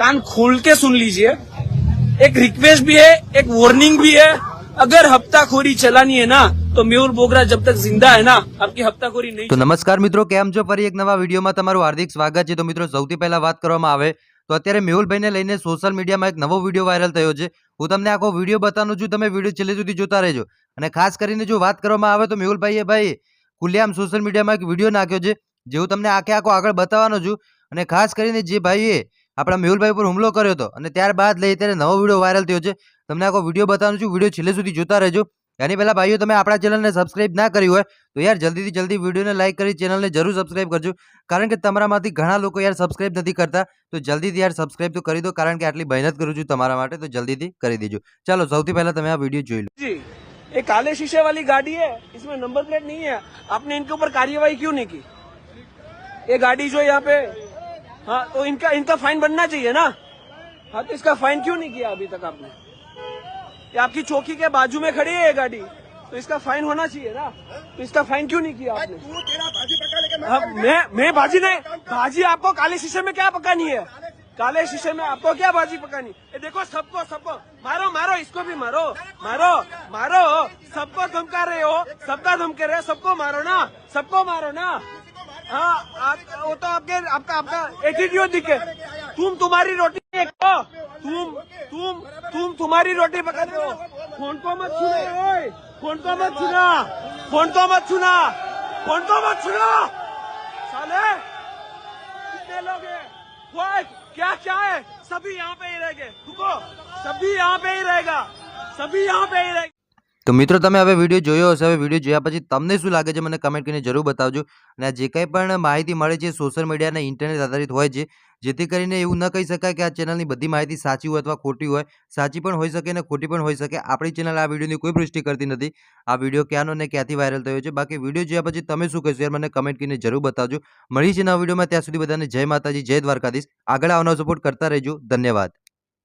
कान खोल के सुन लीजिए एक रिक्वेस्ट भी है एक वार्निंग भी है अगर हफ्ताखोरी चलानी है ना तो मेहुल बोगरा जब तक जिंदा है ना आपकी हफ्ताखोरी नहीं તો નમસ્કાર મિત્રો કેમ છો ફરી એક નવા વિડીયોમાં તમારું હાર્દિક સ્વાગત છે તો મિત્રો સૌથી પહેલા વાત કરવામાં આવે તો અત્યારે મેહુલભાઈને લઈને સોશિયલ મીડિયામાં એક નવો વિડીયો વાયરલ થયો છે હું તમને આખો વિડીયો બતાવું છું તમે વિડીયો છેલ્લે સુધી જોતા રહેજો અને ખાસ કરીને જો વાત કરવામાં આવે તો મેહુલભાઈએ ભાઈ ખુલ્લેઆમ સોશિયલ મીડિયામાં એક વિડીયો નાખ્યો છે જે હું તમને આખે આખો આગળ બતાવવાનો છું અને ખાસ કરીને જે ભાઈએ આપણા મેહુલભાઈ પર હુમલો કર્યો હતો અને ત્યારબાદ લઈ ત્યારે નવો વિડીયો વાયરલ થયો છે તમને આખો વિડીયો બતાવવાનું છું વિડીયો છેલ્લે સુધી જોતા રહેજો એની પહેલા ભાઈઓ તમે આપણા ચેનલને સબસ્ક્રાઇબ ના કરી હોય તો યાર જલ્દીથી જલ્દી વિડીયોને લાઈક કરી ચેનલને જરૂર સબસ્ક્રાઇબ કરજો કારણ કે તમારામાંથી ઘણા લોકો યાર સબસ્ક્રાઇબ નથી કરતા તો જલ્દીથી યાર સબસ્ક્રાઇબ તો કરી દો કારણ કે આટલી મહેનત કરું છું તમારા માટે તો જલ્દીથી કરી દેજો ચાલો સૌથી પહેલા તમે આ વિડીયો જોઈ લો जी ये काले शीशे वाली गाड़ी है इसमें नंबर प्लेट नहीं है आपने इनके ऊपर कार्यवाही क्यों नहीं की ये गाड़ी जो यहाँ पे हाँ तो इनका इनका फाइन बनना चाहिए ना? हाँ तो इसका फाइन क्यों नहीं किया अभी तक आपने? ये आपकी चौकी के बाजू में खड़ी है ये गाड़ी। तो इसका फाइन होना चाहिए ना? तो इसका फाइन क्यों नहीं किया आपने? हाँ, मैं मैं भाजी नहीं भाजी आपको काले शीशे में क्या पकानी है? काले शीशे में आपको क्या भाजी पकानी? ये देखो सबको सबको मारो मारो इसको भी मारो। मारो मारो सबको धमका रहे हो सबका धमके रहे हो सबको मारो ना सबको मारो ना। हाँ वो तो आपके, आपका आपका एटीट्यूड दिखे? तुम तुम्हारी रोटी हो तुम तुम तुम तुम्हारी रोटी पका हो फ़ोन को मत छूना ओए। फ़ोन को मत छूना। फ़ोन को मत छूना। फ़ोन को मत छूना। साले, कितने लोग हैं? क्या क्या है? सभी यहाँ पे ही रहेंगे रुको, सभी यहाँ पे ही रहेगा। सभी यहाँ पे ही रहेगा તો મિત્રો, તમે હવે વીડિયો જોયો હશે. હવે વીડિયો જોયા પછી તમને શું લાગે છે? મને કમેન્ટ કરીને જરૂર બતાવજો. અને જે કંઈ પણ માહિતી મળે છે સોશિયલ મીડિયા અને ઇન્ટરનેટ આધારિત હોય છે, જેથી કરીને એવું ન કહી શકાય કે આ ચેનલની બધી માહિતી સાચી હોય અથવા ખોટી હોય. સાચી પણ હોઈ શકે અને ખોટી પણ હોઈ શકે. આપણી ચેનલ આ વિડીયોની કોઈ પુષ્ટિ કરતી નથી. આ વીડિયો ક્યાંનો ને ક્યાંથી વાયરલ થયો છે? બાકી વીડિયો જોયા પછી તમે શું કહેશો યાર? મને કમેન્ટ કરીને જરૂર બતાવજો. મળી છે નવા વિડીયોમાં ત્યાં સુધી બધાને જય માતાજી, જય દ્વારકાધીશ. આગળ આવવાનો સપોર્ટ કરતા રહેજો. ધન્યવાદ.